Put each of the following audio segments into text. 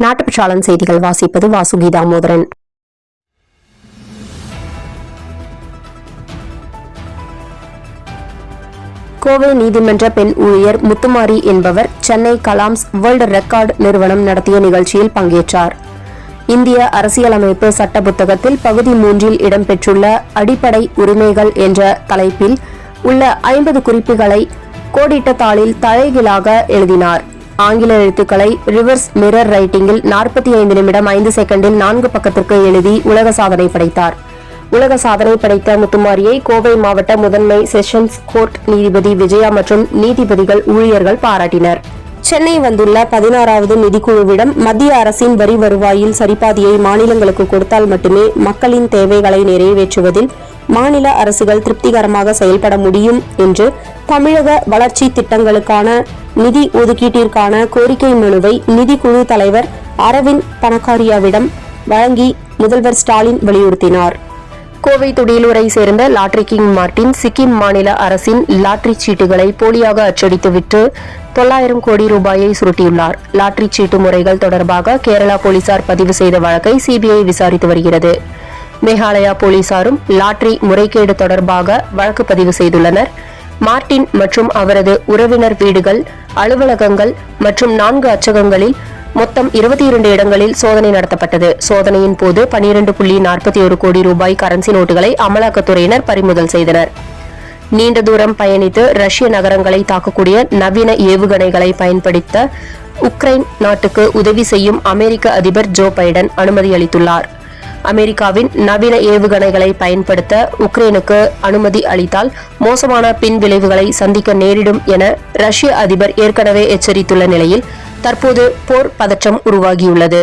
நாட்டுப்பற்றாளன் செய்திகள் வாசிப்பது வாசுகி தாமோதரன் கோவை நீதிமன்ற பெண் ஊழியர் முத்துமாரி என்பவர் சென்னை கலாம்ஸ் வேர்ல்டு ரெக்கார்டு நிறுவனம் நடத்திய நிகழ்ச்சியில் பங்கேற்றார். இந்திய அரசியலமைப்பு சட்ட புத்தகத்தில் பகுதி மூன்றில் இடம்பெற்றுள்ள அடிப்படை உரிமைகள் என்ற தலைப்பில் உள்ள ஐம்பது குறிப்புகளை கோடிட்ட தாளில் தலைகீழாக எழுதினார். ஆங்கில எழுத்துக்களை ரிவர்ஸ் மிரர் ரைட்டிங்கில் நாற்பத்தி ஐந்து நிமிடம் ஐந்து செகண்டில் நான்கு பக்கத்திற்கு எழுதி உலக சாதனை படைத்தார். உலக சாதனை படைத்த முத்துமாரியை கோவை மாவட்ட முதன்மை செஷன்ஸ் கோர்ட் நீதிபதி விஜயா மற்றும் நீதிபதிகள் ஊழியர்கள் பாராட்டினர். சென்னை வந்துள்ள பதினாறாவது நிதிக்குழுவிடம் மத்திய அரசின் வரி வருவாயில் சரிபாதியை மாநிலங்களுக்கு கொடுத்தால் மட்டுமே மக்களின் தேவைகளை நிறைவேற்றுவதில் மாநில அரசுகள் திருப்திகரமாக செயல்பட முடியும் என்று தமிழக வளர்ச்சி திட்டங்களுக்கான நிதி ஒதுக்கீட்டிற்கான கோரிக்கை மனுவை நிதிக்குழு தலைவர் அரவிந்த் பணக்காரியாவிடம் வழங்கி முதல்வர் ஸ்டாலின் வலியுறுத்தினார். கோவை துடியலூரை சேர்ந்த லாட்ரி கிங் மார்டின் சிக்கிம் மாநில அரசின் லாட்ரி சீட்டுகளை போலியாக அச்சடித்து விற்று தொள்ளாயிரம் கோடி ரூபாயை சுருட்டியுள்ளார். லாட்ரி சீட்டு முறைகள் தொடர்பாக கேரளா போலீசார் பதிவு செய்த வழக்கை சிபிஐ விசாரித்து வருகிறது. மேகாலயா போலீசாரும் லாட்ரி முறைகேடு தொடர்பாக வழக்கு பதிவு செய்துள்ளனர். மார்டின் மற்றும் அவரது உறவினர் வீடுகள் அலுவலகங்கள் மற்றும் நான்கு அச்சகங்களில் மொத்தம் இருபத்தி இரண்டு இடங்களில் சோதனை நடத்தப்பட்டது. சோதனையின் போது பனிரெண்டு புள்ளி நாற்பத்தி ஒரு கோடி ரூபாய் கரன்சி நோட்டுகளை அமலாக்கத்துறையினர் பறிமுதல் செய்தனர். நீண்ட தூரம் பயணித்து ரஷ்ய நகரங்களை தாக்கக்கூடிய நவீன ஏவுகணைகளை பயன்படுத்த உக்ரைன் நாட்டுக்கு உதவி செய்யும் அமெரிக்க அதிபர் ஜோ பைடன் அனுமதி அளித்துள்ளார். அமெரிக்காவின் நவீன ஏவுகணைகளை பயன்படுத்த உக்ரைனுக்கு அனுமதி அளித்தால் மோசமான பின் விளைவுகளை சந்திக்க நேரிடும் என ரஷ்ய அதிபர் ஏற்கனவே எச்சரித்துள்ள நிலையில் தற்போது போர் பதற்றம் உருவாகியுள்ளது.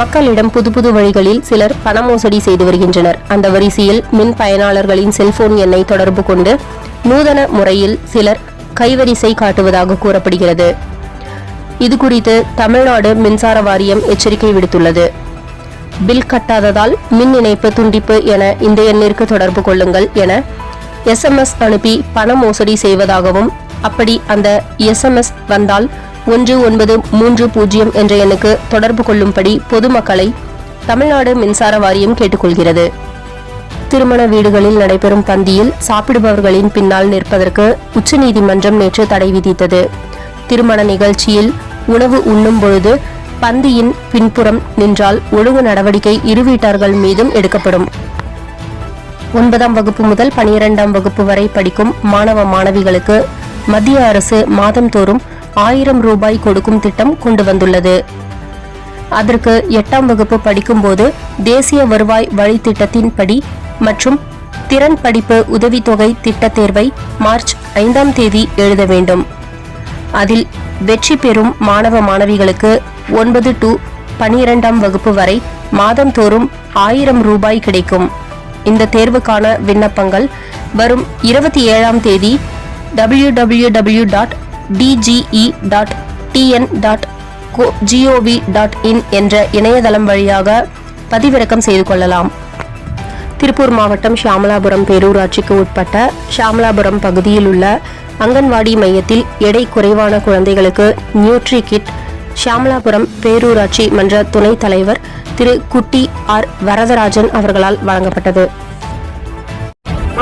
மக்களிடம் புது புது வழிகளில் சிலர் பண மோசடி செய்து வருகின்றனர். அந்த வரிசையில் மின் பயனாளர்களின் செல்போன் எண்ணை தொடர்பு கொண்டு நூதன முறையில் சிலர் கைவரிசை காட்டுவதாக கூறப்படுகிறது. இதுகுறித்து தமிழ்நாடு மின்சார வாரியம் எச்சரிக்கை விடுத்துள்ளது. பில் கட்டாததால் மின் இணைப்பு துண்டிப்பு என இந்த எண்ணிற்கு தொடர்பு கொள்ளுங்கள் என எஸ்எம்எஸ் அனுப்பி பண மோசடி செய்வதாகவும் அப்படி அந்த எஸ்எம்எஸ் வந்தால் ஒன்று ஒன்பது மூன்று பூஜ்ஜியம் என்ற எண்ணுக்கு தொடர்பு கொள்ளும்படி பொதுமக்களை தமிழ்நாடு மின்சார வாரியம் கேட்டுக்கொள்கிறது. திருமண வீடுகளில் நடைபெறும் பந்தியில் சாப்பிடுபவர்களின் பின்னால் நிற்பதற்கு உச்சநீதிமன்றம் நேற்று தடை விதித்தது. திருமண நிகழ்ச்சியில் உணவு உண்ணும் பொழுது பந்தியின் பின்புறம் நின்றால் ஒழுங்கு நடவடிக்கை இரு வீட்டார்கள் மீதும் எடுக்கப்படும். ஒன்பதாம் வகுப்பு முதல் பனிரெண்டாம் வகுப்பு வரை படிக்கும் மாணவ மாணவிகளுக்கு மத்திய அரசு மாதந்தோறும் ஆயிரம் ரூபாய் கொடுக்கும் திட்டம் கொண்டு வந்துள்ளது. அதற்கு எட்டாம் வகுப்பு படிக்கும்போது தேசிய வருவாய் வழி திட்டத்தின்படி மற்றும் திறன் படிப்பு உதவித்தொகை திட்ட தேர்வை மார்ச் ஐந்தாம் தேதி எழுத வேண்டும். அதில் வெற்றி பெறும் மாணவ மாணவிகளுக்கு ஒன்பது டு பனிரெண்டாம் வகுப்பு வரை மாதந்தோறும் ஆயிரம் ரூபாய் கிடைக்கும். இந்த தேர்வுக்கான விண்ணப்பங்கள் வரும் இருபத்தி ஏழாம் தேதி W W W dot DGE dot TN dot GOV dot in என்ற இணையதளம் வழியாக பதிவிறக்கம் செய்து கொள்ளலாம். திருப்பூர் மாவட்டம் ஷியாமலாபுரம் பேரூராட்சிக்கு உட்பட்ட ஷியாமலாபுரம் பகுதியில் உள்ள அங்கன்வாடி மையத்தில் எடை குறைவான குழந்தைகளுக்கு நியூட்ரி கிட் ஷியாமலாபுரம் பேரூராட்சி மன்ற துணைத் தலைவர் திரு குட்டி ஆர் வரதராஜன் அவர்களால் வழங்கப்பட்டது.